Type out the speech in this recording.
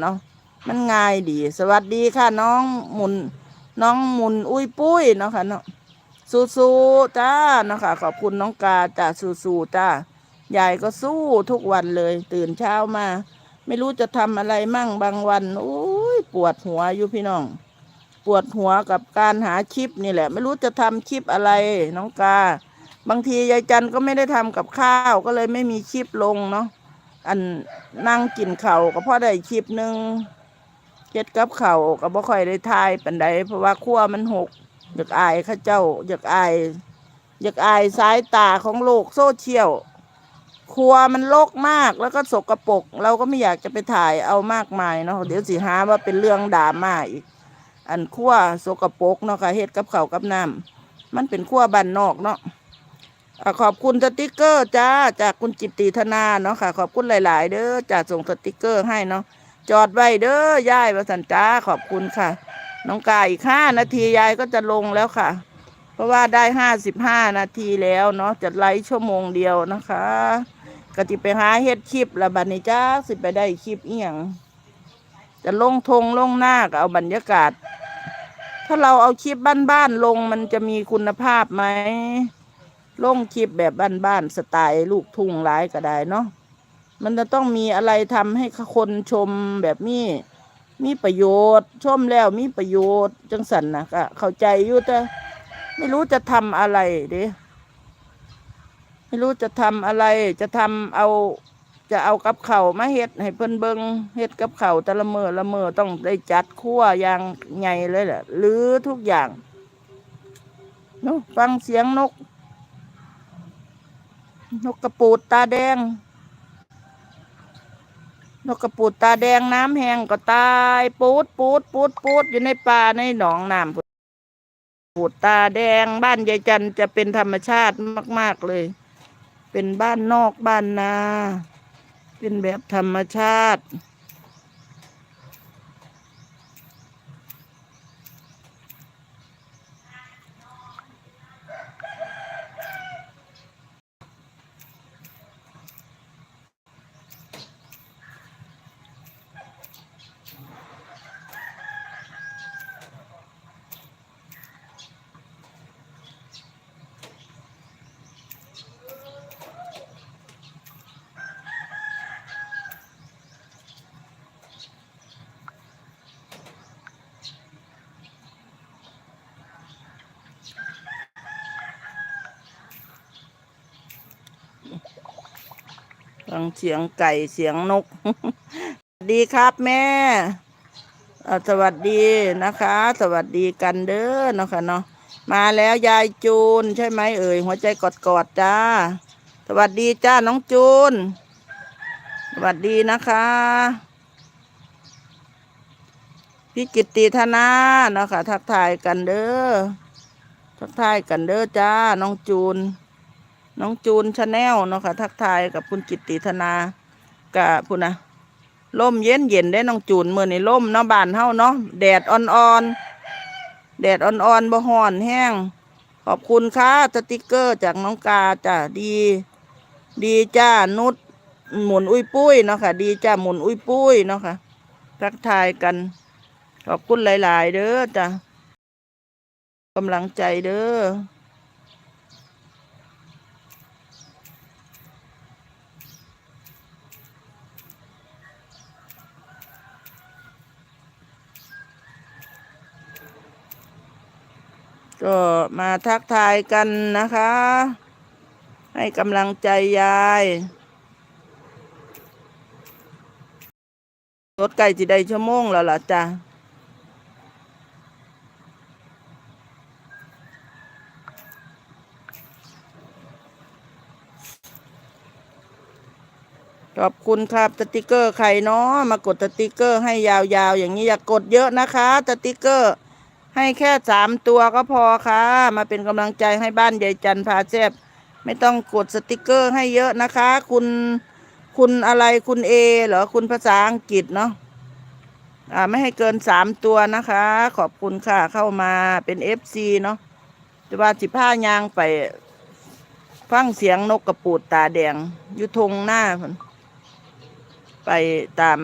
เนาะมันง่ายดี สวัสดีค่ะ น้องมุนน้องมุนอุ้ยปุ้ยเนาะค่ะเนาะสู้ๆจ้าเนาะค่ะขอบคุณน้องกาจ้าสู้ๆจ้ายายก็สู้ทุกวันเลย ตื่นเช้ามา ไม่รู้จะทำอะไรมั่งบางวันโอ้ยปวดหัวอยู่พี่น้อง ปวดหัวกับการหาคลิปนี่แหละ ไม่รู้จะทำคลิปอะไร น้องกา บางทียายจันก็ไม่ได้ทำกับข้าวก็เลยไม่มีคลิปลงเนาะ อันนั่งกินเข่าก็พอได้คลิปหนึ่งเจ็ดกับเข่าก็บ่ค่อยได้ทายปันใดเพราะว่าขั้วมันหกอยากอายข้าเจ้าอยากอายอยากอายสายตาของโลกโซเชียลครัวมันโลกมากแล้วก็สกรปรกเราก็ไม่อยากจะไปถ่ายเอามากมายเนาะเดี๋ยวสิหาว่าเป็นเรื่องดราม่าอีก อันขั้วสกรปรกเนาะค่ะเฮ็ดกับเข้ากับน้ำมันเป็นขั้วบ้านนอกเนาะ ขอบคุณสติกเกอร์จ้าจากคุณจิตติธนาเนาะค่ะ ขอบคุณหลาย ๆ เด้อจากส่งสติกเกอร์ให้เนาะจอดไว้เด้อยายประสันจ้าขอบคุณค่ะ น้องกายอีกห้านาทียายก็จะลงแล้วค่ะ เพราะว่าได้ห้าสิบห้านาทีแล้วเนาะจะไลฟ์ชั่วโมงเดียวนะคะกติไปหาเฮ็ดคลิปละบัดนี้จ้าสิไปได้คลิปเอียงจะลงทงลงหน้าก็เอาบรรยากาศ ถ้าเราเอาคลิปบ้านๆลงมันจะมีคุณภาพไหม ลงคลิปแบบบ้านๆสไตล์ลูกทุ่งร้ายก็ได้เนาะมันจะต้องมีอะไรทำให้คนชมแบบนี้มีประโยชน์ ชมแล้วมีประโยชน์จังสันนะก็เข้าใจอยู่แต่ไม่รู้จะทำอะไรเด้ไม่รู้จะทำอะไร จะทำเอาจะเอากับเข่ามาเฮ็ดให้เพิ่นเบิงเฮ็ดกับเข่าแต่ละเมอละเมอต้องได้จัดคั่วอย่างใหญ่เลยแหละหรือทุกอย่างเนาะฟังเสียงนก นกกระปูดตาแดง นกกระปูดตาแดงน้ำแห้งก็ตายปูดปูดปูดปูดอยู่ในป่าในหนองน้ำปูดตาแดงบ้านยายจันจะเป็นธรรมชาติมาก ๆเลย เป็นบ้านนอกบ้านนา เป็นแบบธรรมชาติ ฟังเสียงไก่เสียงนก สวัสดีครับแม่สวัสดีนะคะ สวัสดีกันเด้อเนาะค่ะเนาะมาแล้วยายจูนใช่ไหมเอ่ยหัวใจกอดกอดๆจ้า สวัสดีจ้าน้องจูน สวัสดีนะคะพี่กิตติธนาเนาะค่ะทักทายกันเด้อทักทายกันเด้อจ้าน้องจูน น้องจูนชาแนลเนาะค่ะทักทายกับคุณกิตติธนากับพุ่นะล่มเย็นเย็นได้น้องจูนเมื่อนี่ล่มเนาะบานเฮาเนาะแดดอ่อนๆแดดอ่อนๆบ่ฮ้อนแห้ง ขอบคุณค่ะสติกเกอร์จากน้องกาจ้ะดี ดีจ้านุชหมุนอุ้ยปุ้ยเนาะค่ะดีจ้าหมุนอุ้ยปุ้ยเนาะค่ะทักทายกัน ขอบคุณหลาย ๆ เด้อจ้ะกำลังใจเด้อ ก็มาทักทายกันนะคะ ให้กำลังใจยายรถไก่จีได้ชั่วโมงแล้วล่ะจ้ะขอบคุณครับสติกเกอร์ใครเนาะมากดสติกเกอร์ให้ยาวๆ อย่างนี้อย่ากกดเยอะนะคะสติกเกอร์ ให้แค่สามตัวก็พอค่ะ มาเป็นกำลังใจให้บ้านยายจันพาแซบไม่ต้องกดสติกเกอร์ให้เยอะนะคะ คุณคุณอะไรคุณเอเหรอคุณภาษาอังกฤษเนาะอ่าไม่ให้เกินสามตัวนะคะ ขอบคุณค่ะเข้ามาเป็นเอฟซีเนาะจะว่าสิผ้ายางไป ฟังเสียงนกกระปูดตาแดง อยู่ทงหน้า ไปตาม